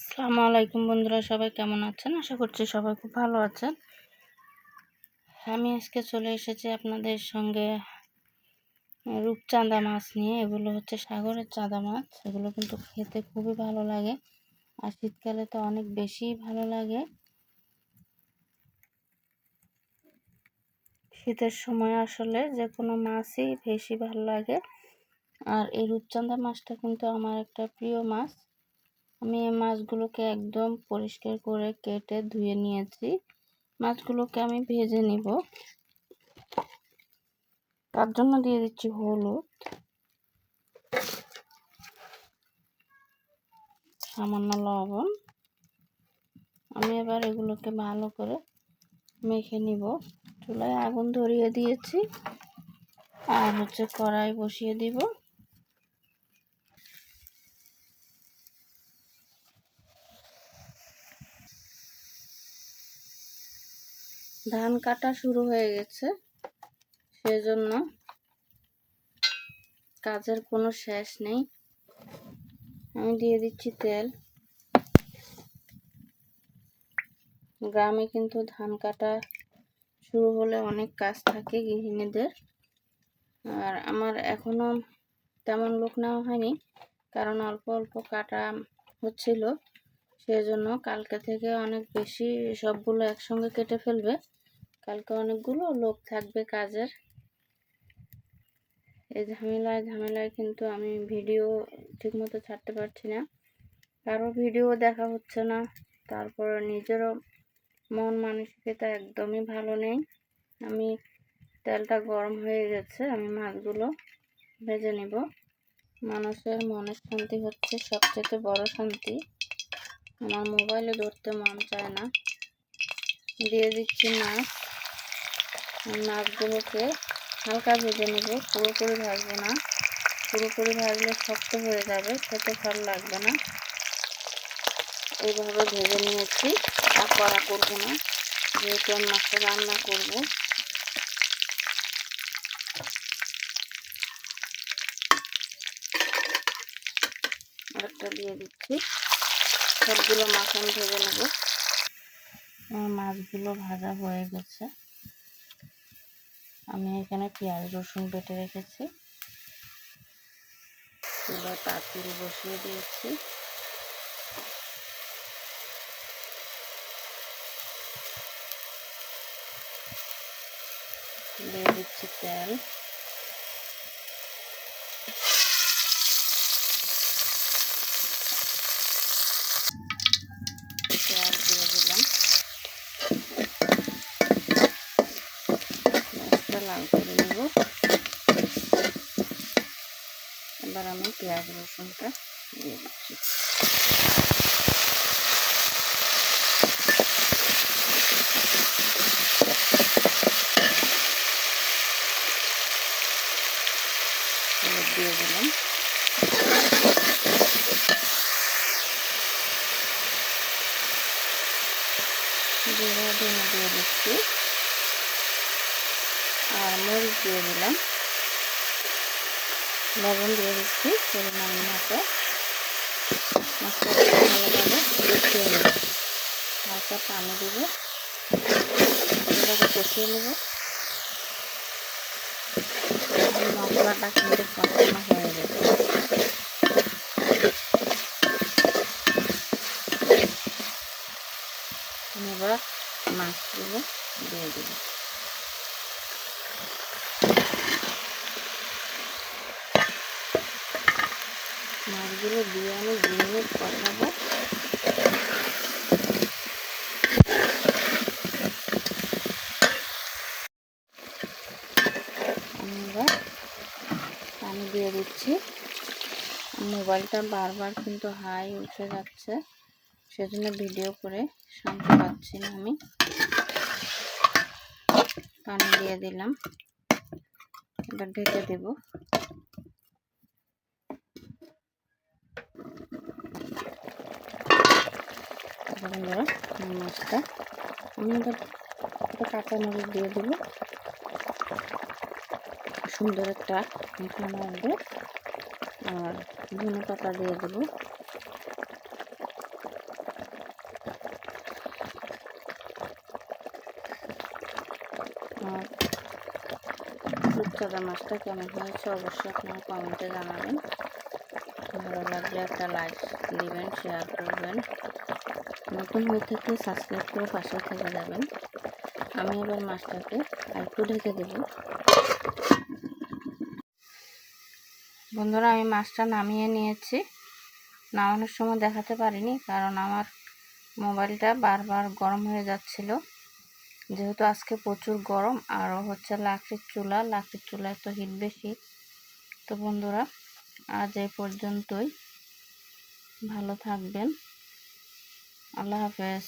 আসসালামু আলাইকুম বন্ধুরা, সবাই কেমন আছেন? আশা করছি সবাই খুব ভালো আছেন। আমি আজকে চলে এসেছি আপনাদের সঙ্গে রূপচাঁদা মাছ নিয়ে। এগুলো হচ্ছে সাগরের চাঁদা মাছ। এগুলো কিন্তু খেতে খুবই ভালো লাগে। আর শীতকালে তো অনেক বেশি ভালো লাগে। শীতের সময় আসলে যে কোনো মাছই বেশি ভালো লাগে। আর এই রূপচাঁদা মাছটা কিন্তু আমার একটা প্রিয় মাছ। আমি এই মাছগুলোকে একদম পরিষ্কার করে কেটে ধুয়ে নিয়েছি। মাছগুলোকে আমি ভেজে নিব। তার জন্য দিয়ে দিচ্ছি হলুদ। সামান্য লবণ। আমি এবার এগুলোকে ভালো করে মেখে নিব। চুলায় আগুন ধরিয়ে দিয়েছি। আর হচ্ছে কড়াই বসিয়ে দিব। ধান কাটা শুরু হয়ে গেছে, সেজন্য কাজের কোনো শেষ নেই। আমি দিয়ে দিচ্ছি তেল। গ্রামে কিন্তু ধান কাটা শুরু হলে অনেক কাজ থাকে গৃহিণীদের। আর আমার এখনও তেমন লোক নেওয়া হয়নি, কারণ অল্প অল্প কাটা হচ্ছিল। সেজন্য কালকে থেকে অনেক বেশি সবগুলো একসঙ্গে কেটে ফেলবে। কালকে অনেকগুলো লোক থাকবে কাজের। এই ঝামেলায় ঝামেলায় কিন্তু আমি ভিডিও ঠিকমতো ছাড়তে পারছি না। কারও ভিডিও দেখা হচ্ছে না, তারপর নিজেরও মন মানসিকতা একদমই ভালো নেই। আমি তেলটা গরম হয়ে গেছে, আমি মাছগুলো ভেজে নেব। মানুষের মনের শান্তি হচ্ছে সবচেয়ে বড় শান্তি। আমার মোবাইলে ধরতে মন চায় না। দিয়ে দিচ্ছি মাছ মাছগুলোকে হালকা ভেজে নেব। পুরোপুরি ভাজবো না। পুরোপুরি ভাজলে শক্ত হয়ে যাবে। খেতে ভালো লাগবে না। এইভাবে ভেজে নিয়েছি। আর কড়া করব না। যেহেতু আমি মাছটা রান্না করব। আরেকটা দিয়ে দিচ্ছি। সবগুলো মাখন ভেজে নেব। মাছগুলো ভাজা হয়ে গেছে। আমি এখানে পেঁয়াজ, রসুন বেটে রেখেছি। চুলায় পাতিল বসিয়ে দিয়েছি। দিয়ে দিচ্ছি তেল পেঁয়াজ দিয়ে দিলাম পেঁয়াজটা লাল করে নেব এবার আমি পেঁয়াজ রসুনটা দিয়ে দিচ্ছি দিয়ে দিলাম জিরা ধনে দিয়ে দিচ্ছি আর মরিচ দিয়ে দিলাম লবণ দিয়ে দিচ্ছি পরিমাণ মতো। মশলাটা ভালোভাবে কষিয়ে নেব। হালকা পানি দেব। এটাকে কষিয়ে নেব। মশলাটা কিন্তু কষানো হয়ে গেছে এবার মাছগুলো দিয়ে দেব মাছগুলো দিয়ে আমি দু মিনিট পানি দিয়ে দিচ্ছি। মোবাইলটা বারবার কিন্তু হাই উঠে যাচ্ছে, সেজন্য ভিডিও করে শান্তি পাচ্ছি না আমি। পানি দিয়ে দিলাম, এবার ঢেকে দেব। আপনারা মাছটা, আমি একটা কাঁচা মরিচ দিয়ে দেবো। সুন্দর একটা মিঠানো আনবে আর ধনে পাতা দিয়ে দেবো। দাদা মাছটা কেমন হয়েছে অবশ্যই আপনারা কমেন্টে জানাবেন। ভালো লাগলে একটা লাইক দেবেন শেয়ার করবেন। নতুন হয়ে থাকলে সাবস্ক্রাইব করে পাশে থেকে যাবেন। আমি এবার মাছটাকে একটু ঢেকে দেব। বন্ধুরা, আমি মাছটা নামিয়ে নিয়েছি। নামানোর সময় দেখাতে পারিনি, কারণ আমার মোবাইলটা বারবার গরম হয়ে যাচ্ছিল। যেহেতু আজকে প্রচুর গরম, আর হচ্ছে লাকড়ির চুলা, লাকড়ির চুলায় তো হিট বেশি। তো বন্ধুরা, আজ এই পর্যন্তই। ভালো থাকবেন। আল্লাহ হাফেজ